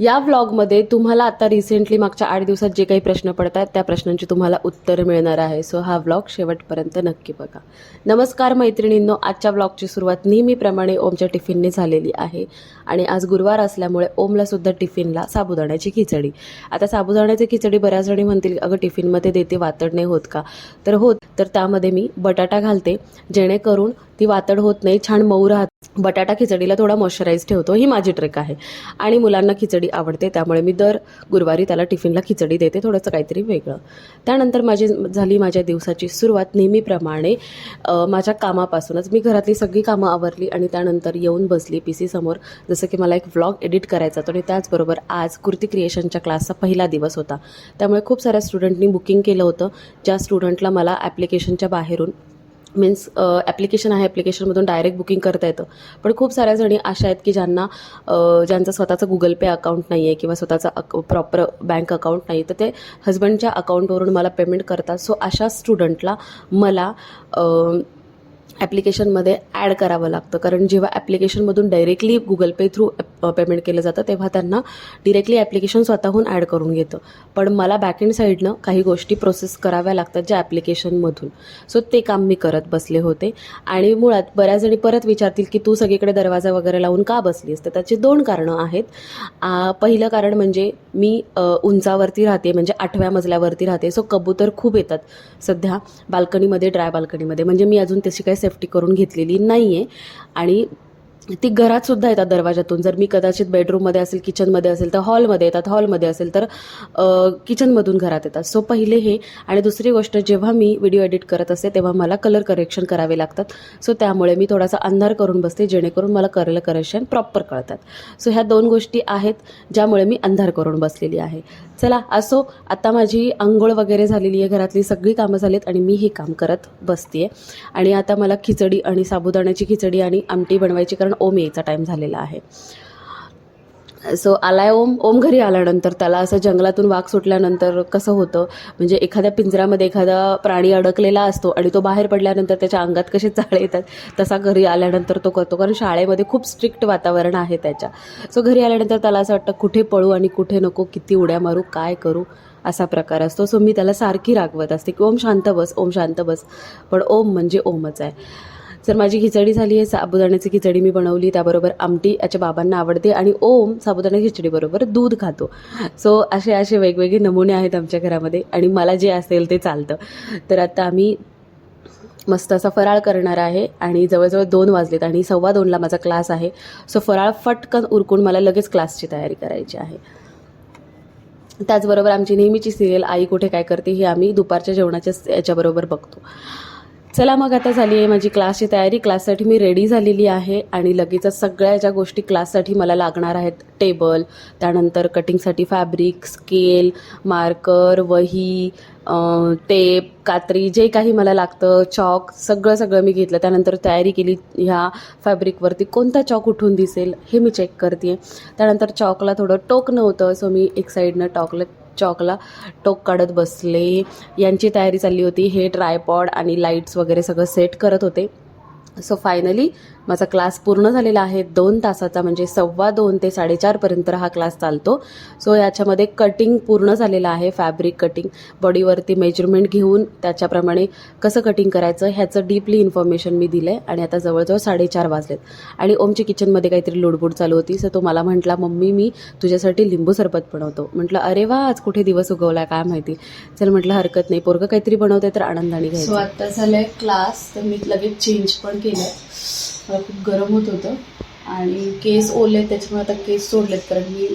या व्लॉगमध्ये तुम्हाला आता रिसेंटली मागच्या आठ दिवसात जे काही प्रश्न पडतात त्या प्रश्नांची तुम्हाला उत्तर मिळणार आहे. सो हा व्लॉग शेवटपर्यंत नक्की बघा. नमस्कार मैत्रिणींनो आजच्या व्लॉगची सुरुवात नेहमीप्रमाणे ओमच्या टिफिनने झालेली आहे. आणि आज गुरुवार असल्यामुळे ओमला सुद्धा टिफिनला साबुदाण्याची खिचडी. आता साबुदाण्याची खिचडी बऱ्याच जणी म्हणतील अगं टिफिनमध्ये देते वातड नाही होत का? तर होत. तर त्यामध्ये मी बटाटा घालते जेणेकरून ती वातड होत नाही छान मऊ राहते. बटाटा खिचडीला थोडा मॉइश्चराईज ठेवतो ही माझी ट्रिक आहे. आणि मुलांना खिचडी आवडते त्यामुळे मी दर गुरुवारी त्याला टिफिनला खिचडी देते थोडंसं काहीतरी वेगळं. त्यानंतर माझी झाली माझ्या दिवसाची सुरुवात नेहमीप्रमाणे माझ्या कामापासूनच. मी घरातली सगळी कामं आवरली आणि त्यानंतर येऊन बसली पी सी समोर. जसं की मला एक व्लॉग एडिट करायचा होता आणि त्याचबरोबर आज कुर्ती क्रिएशनच्या क्लासचा पहिला दिवस होता. त्यामुळे खूप साऱ्या स्टुडंटनी बुकिंग केलं होतं. ज्या स्टुडंटला मला ॲप्लिकेशनच्या बाहेरून मीन्स ॲप्लिकेशन आहे ॲप्लिकेशनमधून डायरेक्ट बुकिंग करता येतं. पण खूप साऱ्या जणी अशा आहेत की ज्यांना ज्यांचं स्वतःचं गुगल पे अकाउंट नाही आहे किंवा स्वतःचा अक प्रॉपर बँक अकाउंट नाही तर ते हजबंडच्या अकाउंटवरून मला पेमेंट करतात. सो अशा स्टुडंटला मला ॲप्लिकेशनमध्ये ॲड करावं लागतं. कारण जेव्हा ॲप्लिकेशनमधून directly Google Pay through payment केलं जातं तेव्हा त्यांना डिरेक्टली ॲप्लिकेशन स्वतःहून ॲड करून घेतं. पण मला बॅकएंड साईडनं काही गोष्टी प्रोसेस कराव्या लागतात ज्या ॲप्लिकेशनमधून सो ते काम मी करत बसले होते. आणि मुळात बऱ्याच जणी परत विचारतील की तू सगळीकडे दरवाजा वगैरे लावून का बसलीस? तर त्याची दोन कारणं आहेत. पहिलं कारण म्हणजे मी उंचावरती राहते म्हणजे आठव्या मजल्यावरती राहते. सो कबूतर खूप येतात सध्या बाल्कनीमध्ये ड्राय बाल्कनीमध्ये म्हणजे मी अजून तशी काही सेफ्टी करून घेतलेली नाही आहे आणि ती घरात सुद्धा येतात दरवाजातून जर मी कदाचित बेडरूममध्ये असेल किचनमध्ये असेल तर हॉलमध्ये येतात हॉलमध्ये असेल तर किचनमधून घरात येतात. सो पहिले हे आणि दुसरी गोष्ट जेव्हा मी व्हिडिओ एडिट करत असते तेव्हा मला कलर करेक्शन करावे लागतात. सो त्यामुळे मी थोडासा अंधार करून बसते जेणेकरून मला कलर करेक्शन प्रॉपर कळतात. सो ह्या दोन गोष्टी आहेत ज्यामुळे मी अंधार करून बसलेली आहे. चला असो आता माझी आंघोळ वगैरे झालेली आहे घरातली सगळी कामं झालीत आणि मी हे काम करत बसते आणि आता मला खिचडी आणि साबुदाण्याची खिचडी आणि आमटी बनवायची कारण ओम यायचा टाईम झालेला आहे. सो आलाय ओम ओम घरी आल्यानंतर त्याला असं जंगलातून वाघ सुटल्यानंतर कसं होतं? म्हणजे एखाद्या पिंजऱ्यामध्ये एखादा प्राणी अडकलेला असतो आणि तो बाहेर पडल्यानंतर त्याच्या अंगात कसे चाळे येतात तसा घरी आल्यानंतर तो करतो. कारण शाळेमध्ये खूप स्ट्रिक्ट वातावरण आहे त्याच्या. सो घरी आल्यानंतर त्याला असं वाटतं कुठे पळू आणि कुठे नको किती उड्या मारू काय करू? असा प्रकार असतो. सो मी त्याला सारखी रागवत असते की ओम शांत बस ओम शांत बस. पण ओम म्हणजे ओमच आहे. सर माझी खिचडी झाली आहे साबुदाण्याची खिचडी मी बनवली त्याबरोबर आमटी याच्या बाबांना आवडते आणि ओम साबुदाण्याची खिचडीबरोबर दूध खातो. सो असे असे वेगवेगळे नमुने आहेत आमच्या घरामध्ये आणि मला जे असेल ते चालतं. तर आता आम्ही मस्त असा फराळ करणार आहे आणि जवळजवळ दोन वाजलेत आणि सव्वा दोनला माझा क्लास आहे. सो फराळ फटकन उरकून मला लगेच क्लासची तयारी करायची आहे. त्याचबरोबर आमची नेहमीची सिरियल आई कुठे काय करते हे आम्ही दुपारच्या जेवणाच्या याच्याबरोबर बघतो. चला मग आता झाली आहे माझी क्लासची तयारी. क्लाससाठी मी रेडी झालेली आहे आणि लगेचच सगळ्या ज्या गोष्टी क्लाससाठी मला लागणार आहेत टेबल त्यानंतर कटिंगसाठी फॅब्रिक स्केल मार्कर वही टेप कात्री जे काही मला लागतं चॉक सगळं सगळं मी घेतलं. त्यानंतर तयारी केली ह्या फॅब्रिकवरती कोणता चॉक उठून दिसेल हे मी चेक करते त्यानंतर चॉकला थोडं टोक नव्हतं सो मी एक साईडनं टॉकला चॉकला टोक काढत बसले. यांची तयारी चालली होती. हे ट्रायपॉड आणि लाईट्स वगैरे सगळं सेट करत होते. सो फायनली माझा क्लास पूर्ण झालेला आहे. दोन तासाचा म्हणजे सव्वा दोन ते साडेचारपर्यंत हा क्लास चालतो. सो याच्यामध्ये कटिंग पूर्ण झालेलं आहे. फॅब्रिक कटिंग बॉडीवरती मेजरमेंट घेऊन त्याच्याप्रमाणे कसं कटिंग करायचं ह्याचं डीपली इन्फॉर्मेशन मी दिलं आहे आणि आता जवळजवळ साडेचार वाजलेत. आणि ओमची किचनमध्ये काहीतरी लुडबुड चालू होती. सो तो मला म्हटला मम्मी मी तुझ्यासाठी लिंबू सरबत बनवतो. म्हटलं अरे वा आज कुठे दिवस उगवला काय माहिती? चल म्हटलं हरकत नाही. पोरगं काहीतरी बनवते तर आनंदाने सो घ्यायचं. आता झालंय क्लास तर मी लगेच चेंज पण केलंय. मला खूप गरम होत होतं. आणि केस ओले त्याच्यामुळे आता केस सोडलेत. कारण मी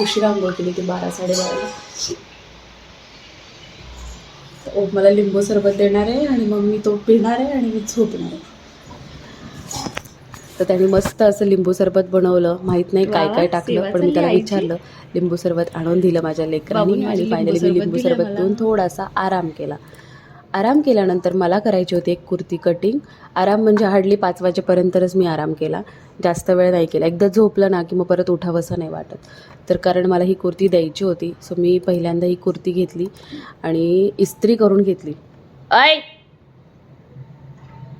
उशिरा आंघोळ केली ती बारा साडेबाराला ओम मला लिंबू सरबत देणार आहे आणि मग मी तो पिणार आहे आणि मी झोपणार आहे. तर त्याने मस्त असं लिंबू सरबत बनवलं. माहीत नाही काय काय टाकलं पण मी त्याला. विचारलं. लिंबू सरबत आणून दिलं माझ्या लेकरांनी आणि फायनली मी लिंबू सरबत. पिऊन थोडासा आराम केला. आराम केल्यानंतर मला करायची होती एक कुर्ती कटिंग आराम म्हणजे हार्डली पाच वाजेपर्यंतच मी आराम केला. जास्त वेळ नाही केला. एकदा झोपलं ना की मग परत उठावंसं नाही वाटत. तर कारण मला ही कुर्ती द्यायची होती. सो मी पहिल्यांदा ही कुर्ती घेतली आणि इस्त्री करून घेतली. ऐ!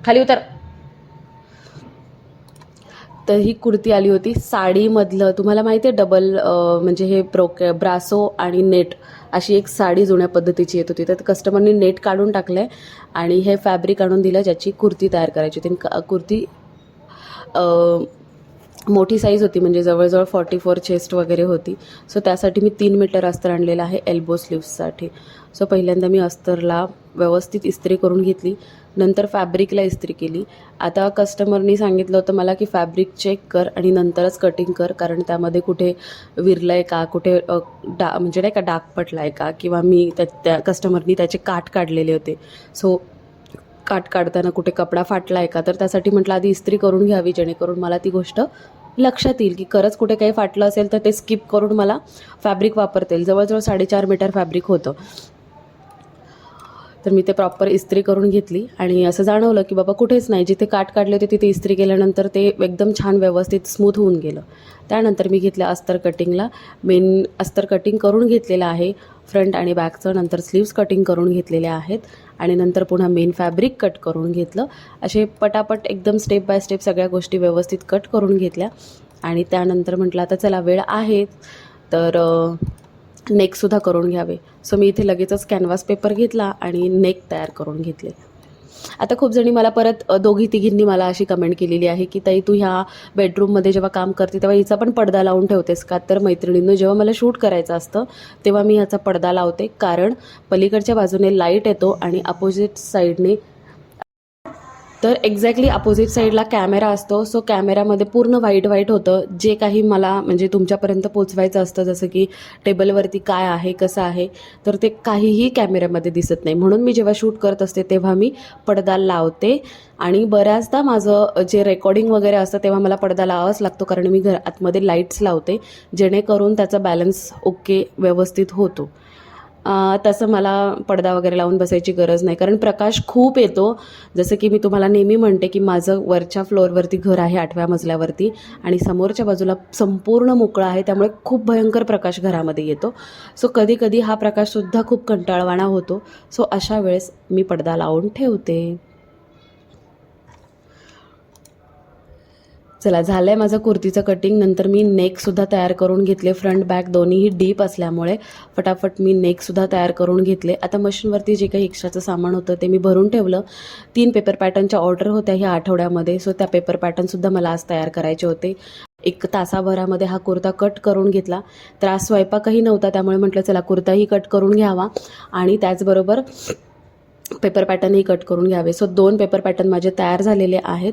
खाली उतर. तर ही कुर्ती आली होती साडीमधलं. तुम्हाला माहिती आहे डबल म्हणजे हे ब्रोक ब्रासो आणि नेट. अशी एक साडी जुन्या पद्धतीची येत होती. तर कस्टमरनी नेट काढून टाकलं आहे आणि हे फॅब्रिक आणून दिलं ज्याची कुर्ती तयार करायची होती. आणि क- कुर्ती मोठी साईज होती म्हणजे जवळजवळ फॉर्टी फोर चेस्ट वगैरे होती. सो त्यासाठी मी तीन मीटर अस्तर आणलेलं आहे एल्बो स्लीव्ससाठी सो पहिल्यांदा मी अस्तरला व्यवस्थित इस्त्री करून घेतली. नंतर फॅब्रिकला इस्त्री केली. आता कस्टमरनी सांगितलं होतं मला की फॅब्रिक चेक कर आणि नंतरच कटिंग कर कारण त्यामध्ये कुठे विरलं आहे का कुठे डा म्हणजे नाही का डाग पटला आहे का किंवा मी त्या त्या कस्टमरनी त्याचे काठ काढलेले होते. सो काट काढताना कुठे कपडा फाटला आहे का तर त्यासाठी म्हटलं आधी इस्त्री करून घ्यावी जेणेकरून मला ती गोष्ट लक्षात येईल की खरंच कुठे काही फाटलं असेल तर ते स्किप करून मला फॅब्रिक वापरता येईल. जवळजवळ साडेचार मीटर फॅब्रिक होतं. तर मी ते प्रॉपर इस्त्री करून घेतली. आणि असं जाणवलं की बाबा कुठेच नाही. जिथे काट काढले होते तिथे इस्त्री केल्यानंतर ते एकदम छान व्यवस्थित स्मूथ होऊन गेलं. त्यानंतर मी घेतलं अस्तर कटिंगला मेन अस्तर कटिंग करून घेतलेलं आहे. फ्रंट आणि बॅकचं नंतर स्लीव्स कटिंग करून घेतलेल्या आहेत. आणि नंतर पुन्हा मेन फॅब्रिक कट करून घेतलं. असे पटापट एकदम स्टेप बाय स्टेप सगळ्या गोष्टी व्यवस्थित कट करून घेतल्या. आणि त्यानंतर म्हटलं आता चला वेळ आहे. तर नेकसुद्धा करून घ्यावे. सो मी इथे लगेचच कॅनव्हास पेपर घेतला आणि नेक तयार करून घेतले. आता खूप जणी मला परत दोघी तिघींनी मला अशी कमेंट केलेली आहे की ताई तू ह्या बेडरूममध्ये जेव्हा काम करते तेव्हा हिचा पण पडदा लावून ठेवतेस का? तर मैत्रिणींनो जेव्हा मला शूट करायचं असतं तेव्हा मी ह्याचा पडदा लावते. कारण पलीकडच्या बाजूने लाइट येतो आणि अपोजिट साईडने तर एक्झॅक्टली अपोजिट साईडला कॅमेरा असतो. सो कॅमेरामध्ये पूर्ण व्हाईट व्हाईट होतं. जे काही मला म्हणजे तुमच्यापर्यंत पोचवायचं असतं जसं की टेबलवरती काय आहे कसं आहे तर ते काहीही कॅमेऱ्यामध्ये दिसत नाही. म्हणून मी जेव्हा शूट करत असते तेव्हा मी पडदा लावते. आणि बऱ्याचदा माझं जे रेकॉर्डिंग वगैरे असतं तेव्हा मला पडदा लावावाच लागतो कारण मी घर आतमध्ये लाईट्स लावते जेणेकरून त्याचा बॅलन्स ओके व्यवस्थित होतो. तसं मला पडदा वगैरे लावून बसायची गरज नाही. कारण प्रकाश खूप येतो. जसं की मी तुम्हाला नेहमी म्हणते की माझं वरच्या फ्लोअरवरती घर आहे आठव्या मजल्यावरती. आणि समोरच्या बाजूला संपूर्ण मोकळं आहे. त्यामुळे खूप भयंकर प्रकाश घरामध्ये येतो. सो कधी कधी हा प्रकाशसुद्धा खूप कंटाळवाणा होतो. सो अशा वेळेस मी पडदा लावून ठेवते. चला झालं आहे माझं कुर्तीचं कटिंग नंतर मी नेकसुद्धा तयार करून घेतले. फ्रंट बॅक दोन्हीही डीप असल्यामुळे फटाफट मी नेकसुद्धा तयार करून घेतले. आता मशीनवरती जे काही एक्स्ट्राचं सामान होतं ते मी भरून ठेवलं. तीन पेपर पॅटर्नच्या ऑर्डर होत्या ह्या आठवड्यामध्ये. सो त्या पेपर पॅटर्नसुद्धा मला आज तयार करायचे होते. एक तासाभरामध्ये हा कुर्ता कट करून घेतला. तर आज स्वयंपाकही नव्हता त्यामुळे म्हटलं चला कुर्ताही कट करून घ्यावा. आणि त्याचबरोबर पेपर पॅटर्नही कट करून घ्यावे. सो दोन पेपर पॅटर्न माझे तयार झालेले आहेत.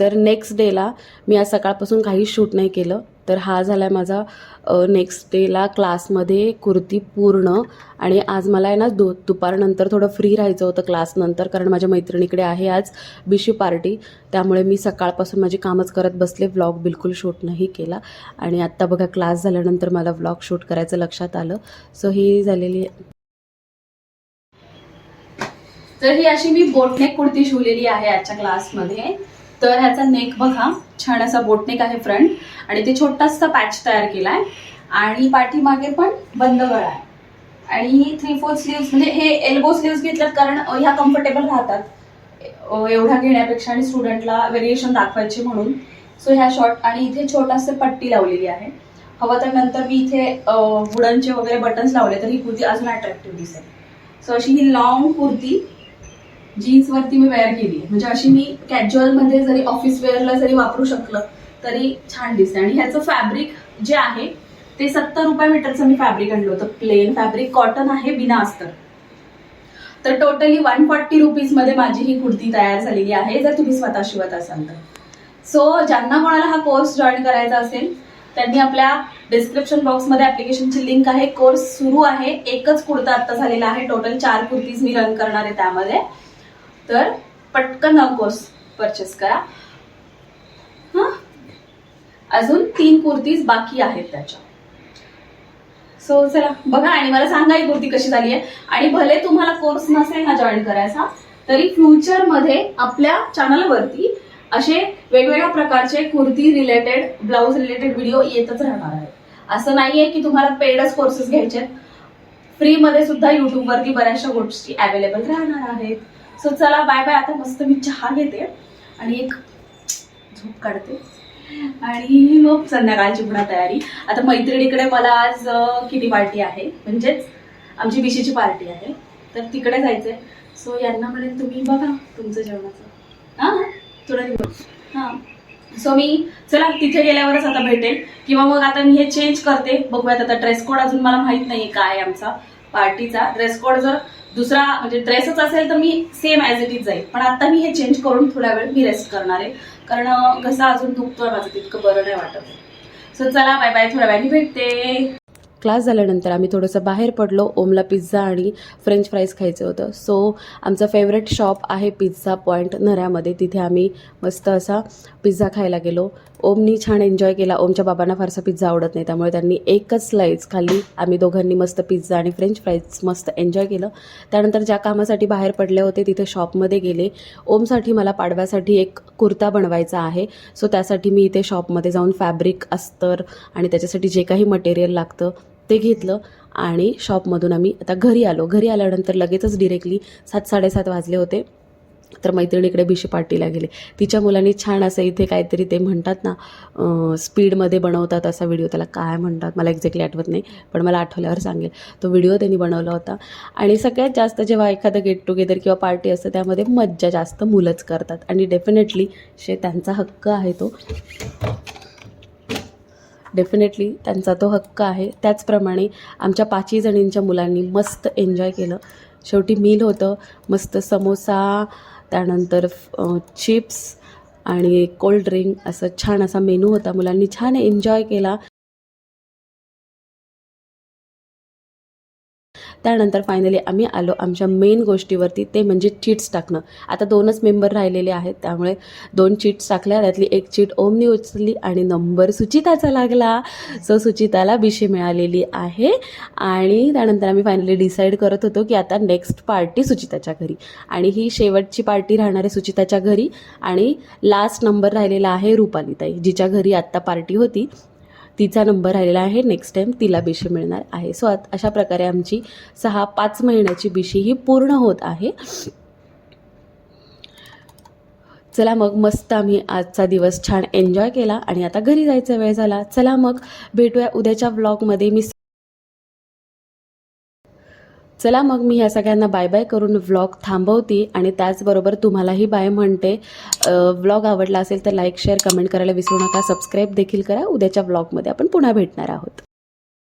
तर नेक्स्ट डेला मी आज सकाळपासून काहीच शूट नाही केलं. तर हा झाला आहे माझा नेक्स्ट डेला क्लासमध्ये कुर्ती पूर्ण आणि आज मला आहे ना दु दुपारनंतर थोडं फ्री राहायचं होतं क्लासनंतर कारण माझ्या मैत्रिणीकडे आहे आज बिशी पार्टी त्यामुळे मी सकाळपासून माझी कामच करत बसले व्लॉग बिलकुल शूट नाही केला. आणि आत्ता बघा क्लास झाल्यानंतर मला व्लॉग शूट करायचं लक्षात आलं. सो ही झालेली तर ही अशी मी बोटनेक कुर्ती शिवलेली आहे आजच्या क्लासमध्ये तर ह्याचा नेक बघा. छान असा बोटनेक आहे फ्रंट आणि ते छोटासा पॅच तयार केला आहे आणि पाठीमागे पण बंद गळा आहे. आणि थ्री फोर स्लीव्स म्हणजे हे एल्बो स्लीव्स घेतल्यात कारण ह्या कम्फर्टेबल राहतात. एवढ्या घेण्यापेक्षा आणि स्टुडंटला व्हेरिएशन दाखवायचे म्हणून. सो ह्या शॉर्ट आणि इथे छोटासे पट्टी लावलेली आहे. हवं तर नंतर मी इथे वुडनचे वगैरे बटन्स लावले तर ही कुर्ती अजून अट्रॅक्टिव्ह दिसेल. सो अशी ही लॉंग कुर्ती जीन्स वरती मी वेअर केली आहे. म्हणजे अशी मी कॅज्युअलमध्ये जरी ऑफिस वेअरला जरी वापरू शकलं तरी छान दिसते आणि ह्याचं फॅब्रिक जे आहे ते सत्तर रुपये मीटरचं मी फॅब्रिक आणलं होतं. प्लेन फॅब्रिक कॉटन आहे बिना अस्तर. तर टोटली वन फॉर्टी रुपीजमध्ये माझी ही कुर्ती तयार झालेली आहे जर तुम्ही स्वतः शिवत असाल तर. सो ज्यांना कोणाला हा कोर्स जॉईन करायचा असेल त्यांनी आपल्या डिस्क्रिप्शन बॉक्समध्ये ॲप्लिकेशनची लिंक आहे. कोर्स सुरू आहे. एकच कुर्ता आता झालेला आहे. टोटल चार कुर्तीज मी रन करणार आहे त्यामध्ये. तर पटकन हा कोर्स परचेस करा. अजून तीन कुर्तीज बाकी आहेत त्याच्या सो चला बघा आणि मला सांगा ही कुर्ती कशी झाली आहे. आणि भले तुम्हाला कोर्स नसेल ना जॉईन करायचा तरी फ्युचरमध्ये आपल्या चॅनलवरती असे वेगवेगळ्या प्रकारचे kurti related blouse related video येतच राहणार आहेत. असं नाहीये की तुम्हाला पेडच कोर्सेस घ्यायचे फ्रीमध्ये सुद्धा युट्यूबवरती बऱ्याचशा गोष्टी अवेलेबल राहणार आहेत. सो चला बाय बाय आता मस्त मी चहा घेते आणि एक झोप काढते. आणि मग संध्याकाळची पुन्हा तयारी. आता मैत्रिणीकडे मला आज किती पार्टी आहे. म्हणजेच आमची विशीची पार्टी आहे. तर तिकडे जायचंय. सो यांना म्हणेल तुम्ही बघा तुमचं जेवणाचं. हां? थोडं दिवस. हां. सो मी चला तिथे गेल्यावरच आता भेटेल. किंवा मग आता मी हे चेंज करते. बघूयात आता ड्रेस कोड अजून मला माहीत नाही काय आमचा पार्टीचा. ड्रेस कोड जर दुसरा म्हणजे ड्रेसच असेल तर मी सेम ॲज इट इज जाईल. पण आता मी हे चेंज करून थोड्या वेळ मी रेस्ट करणार आहे. कारण कसं अजून दुखतोय माझं तितकं बरं नाही वाटत. सो चला बाय बाय थोड्या वेळाने भेटते. क्लास झाल्यानंतर आम्ही थोडंसं बाहेर पडलो ओमला पिझ्झा आणि फ्रेंच फ्राईज खायचं होतं. सो आमचं फेवरेट शॉप आहे पिझ्झा पॉईंट नऱ्यामध्ये. तिथे आम्ही मस्त असा पिझ्झा खायला गेलो. ओमनी छान एन्जॉय केला. ओमच्या बाबांना फारसा पिझ्झा आवडत नाही त्यामुळे त्यांनी एकच स्लाईस खाल्ली. आम्ही दोघांनी मस्त पिझ्झा आणि फ्रेंच फ्राईज मस्त एन्जॉय केलं. त्यानंतर ज्या कामासाठी बाहेर पडले होते तिथे शॉपमध्ये गेले. ओमसाठी मला पाडव्यासाठी एक कुर्ता बनवायचा आहे. सो त्यासाठी मी इथे शॉपमध्ये जाऊन फॅब्रिक अस्तर आणि त्याच्यासाठी जे काही मटेरियल लागतं ते घेतलं आणि शॉपमधून आम्ही आता घरी आलो. घरी आल्यानंतर लगेचच डिरेक्टली सात साडेसात वाजले होते. तर मैत्रिणीकडे बिशी पार्टीला गेले. तिच्या मुलांनी छान असं इथे काहीतरी ते म्हणतात ना स्पीडमध्ये बनवतात असा व्हिडिओ. त्याला काय म्हणतात मला एक्झॅक्टली आठवत नाही पण मला आठवल्यावर सांगेल. तो व्हिडिओ त्यांनी बनवला होता. आणि सगळ्यात जास्त जेव्हा एखादं गेट टुगेदर किंवा पार्टी असतं त्यामध्ये मज्जा जास्त मुलंच करतात. आणि डेफिनेटली शे त्यांचा हक्क आहे तो. डेफिनेटली त्यांचा तो हक्क आहे. त्याचप्रमाणे आमच्या पाचही जणींच्या मुलांनी मस्त एन्जॉय केलं. शेवटी मील होतं. मस्त समोसा त्यानंतर चिप्स आणि कोल्ड ड्रिंक असं छान असा मेनू होता मुलांनी. छान एन्जॉय केला. त्यानंतर फायनली आम्ही आलो आमच्या मेन गोष्टीवरती ते म्हणजे चीट्स टाकणं. आता दोनच मेंबर राहिलेले आहेत त्यामुळे दोन चीट्स टाकल्या त्यातली एक चीट ओमनी उचलली आणि नंबर सुचिताचा लागला. सो सुचिताला बिशी मिळालेली आहे आणि त्यानंतर आम्ही फायनली डिसाईड करत होतो की आता नेक्स्ट पार्टी सुचिताच्या घरी. आणि ही शेवटची पार्टी राहणार आहे सुचिताच्या घरी आणि लास्ट नंबर राहिलेला आहे रुपालीताई जिच्या घरी आत्ता पार्टी होती. तिचा नंबर आलेला आहे. नेक्स्ट टाईम तिला बिशी मिळणार आहे. सो अशा प्रकारे आमची सहा पाच महिन्याची बिशी ही पूर्ण होत आहे. चला मग मस्त आम्ही आजचा दिवस छान एन्जॉय केला आणि आता घरी जायचा वेळ झाला. चला मग भेटूया उद्याच्या व्लॉगमध्ये मी चला मग मी ह्या सगळ्यांना बाय बाय करून व्लॉग थांबवते आणि त्याचबरोबर तुम्हालाही बाय म्हणते. व्लॉग आवडला असेल तर लाईक शेअर कमेंट करायला विसरू नका. सबस्क्राईब देखील करा. उद्याच्या व्लॉगमध्ये आपण पुन्हा भेटणार आहोत.